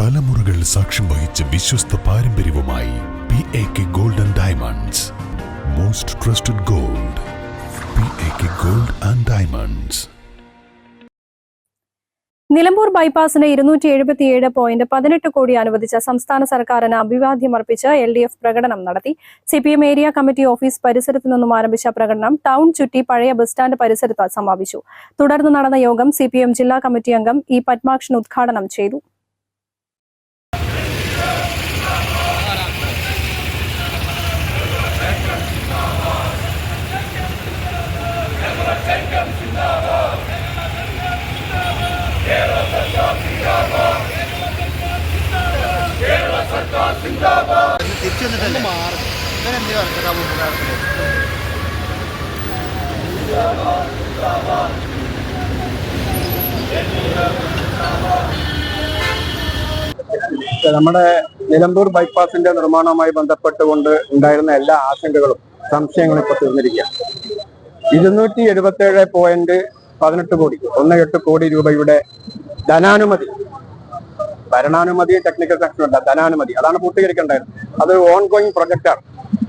തലമുറകൾ സാക്ഷ്യം വഹിച്ച വിശ്വസ്ത പാരമ്പര്യവുമായി P A K gold and diamonds most trusted gold P A K gold and diamonds Nilambur ബൈപ്പാസിന് ഇരുന്നൂറ്റി എഴുപത്തിയേഴ് പോയിന്റ് പതിനെട്ട് കോടി അനുവദിച്ച സംസ്ഥാന സർക്കാരിന് അഭിവാദ്യമർപ്പിച്ച് എൽ ഡി എഫ് പ്രകടനം നടത്തി. C P M area committee office പരിസരത്തു നിന്നും ആരംഭിച്ച പ്രകടനം ടൗൺ ചുറ്റി പഴയ ബസ് സ്റ്റാൻഡ് പരിസരത്ത് സമാപിച്ചു. തുടർന്ന് നടന്ന യോഗം സി ജില്ലാ കമ്മിറ്റി അംഗം ഇ പത്മാക്ഷൻ ഉദ്ഘാടനം ചെയ്തു. നമ്മുടെ നിലമ്പൂർ ബൈപ്പാസിന്റെ നിർമ്മാണവുമായി ബന്ധപ്പെട്ടുകൊണ്ട് ഉണ്ടായിരുന്ന എല്ലാ ആശങ്കകളും സംശയങ്ങളും ഇപ്പൊ തീർന്നിരിക്കുകയാണ് ഇരുന്നൂറ്റി എഴുപത്തി ഏഴ് പോയിന്റ് പതിനെട്ട് കോടി ഒന്ന് എട്ട് കോടി രൂപയുടെ ധനാനുമതി ഭരണാനുമതി ടെക്നിക്കൽ സെക്ഷൻ അല്ല ധനാനുമതി. അതാണ് പൂർത്തീകരിക്കേണ്ടത്. അത് ഓൺ ഗോയിങ് പ്രൊജക്റ്റാണ്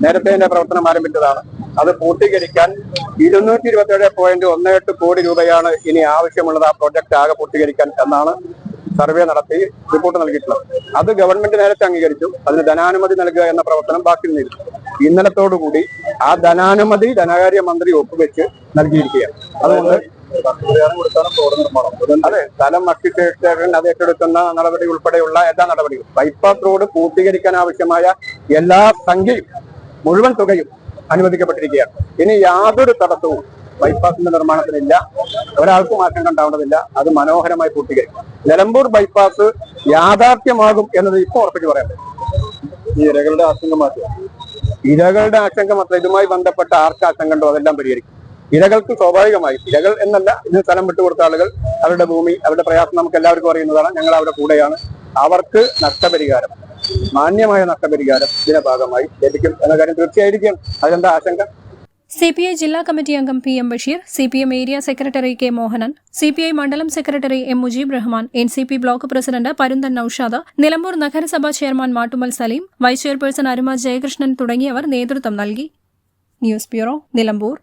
നേരത്തെ തന്നെ പ്രവർത്തനം ആരംഭിച്ചതാണ്. അത് പൂർത്തീകരിക്കാൻ ഇരുന്നൂറ്റി ഇരുപത്തി ഏഴ് പോയിന്റ് ഒന്ന് എട്ട് കോടി രൂപയാണ് ഇനി ആവശ്യമുള്ളത് ആ പ്രൊജക്ട് ആകെ പൂർത്തീകരിക്കാൻ എന്നാണ് സർവേ നടത്തി റിപ്പോർട്ട് നൽകിയിട്ടുള്ളത്. അത് ഗവൺമെന്റ് നേരത്തെ അംഗീകരിച്ചു. അതിന് ധനാനുമതി നൽകുക എന്ന പ്രവർത്തനം ബാക്കി നിന്നിരുന്നു. ഇന്നലത്തോടുകൂടി ആ ധനാനുമതി ധനകാര്യ മന്ത്രി ഒപ്പുവെച്ച് നൽകിയിരിക്കുകയാണ്. അതുകൊണ്ട് അതെ സ്ഥലം അക്വിസേഷൻ അത് ഏറ്റെടുക്കുന്ന നടപടി ഉൾപ്പെടെയുള്ള എല്ലാ നടപടികളും. ബൈപ്പാസ് റോഡ് പൂർത്തീകരിക്കാൻ ആവശ്യമായ എല്ലാ സംഖ്യയും മുഴുവൻ തുകയും അനുവദിക്കപ്പെട്ടിരിക്കുകയാണ്. ഇനി യാതൊരു തടസ്സവും ബൈപ്പാസിന്റെ നിർമ്മാണത്തിനില്ല ഒരാൾക്കും ആശങ്ക ഉണ്ടാവേണ്ടതില്ല. അത് മനോഹരമായി പൂർത്തീകരിക്കും. നിലമ്പൂർ ബൈപ്പാസ് യാഥാർത്ഥ്യമാകും എന്നത് ഇപ്പോൾ ഉറപ്പിച്ച് പറയാൻ പറ്റും. ഈ ഇരകളുടെ ആശങ്ക മാറ്റുക ഇരകളുടെ ആശങ്ക മാത്രം ഇതുമായി ബന്ധപ്പെട്ട ആർക്ക് ആശങ്ക ഉണ്ടോ അതെല്ലാം പരിഹരിക്കും. ഇരകൾക്ക് സ്വാഭാവികമായി ഇരകൾ എന്നല്ല ഇതിന് സ്ഥലം വിട്ടുകൊടുത്ത ആളുകൾ അവരുടെ ഭൂമി അവരുടെ പ്രയാസം നമുക്ക് എല്ലാവർക്കും അറിയുന്നതാണ്. ഞങ്ങൾ അവരുടെ കൂടെയാണ്. അവർക്ക് നഷ്ടപരിഹാരം മാന്യമായ നഷ്ടപരിഹാരം ഇതിന്റെ ഭാഗമായി ലഭിക്കും എന്ന കാര്യം തീർച്ചയായിരിക്കും. അതിലെന്താ ആശങ്ക? സി പി ഐ ജില്ലാ കമ്മിറ്റി അംഗം P M Basheer C P M area secretary K Mohanan C P I മണ്ഡലം secretary M Mujeeb Rahman N C P block president Paranthan Noushad Nilambur നഗരസഭാ chairman Mattummal Saleem vice chairperson Aruma Jayakrishnan തുടങ്ങിയവർ നേതൃത്വം നൽകി. News bureau Nilambur.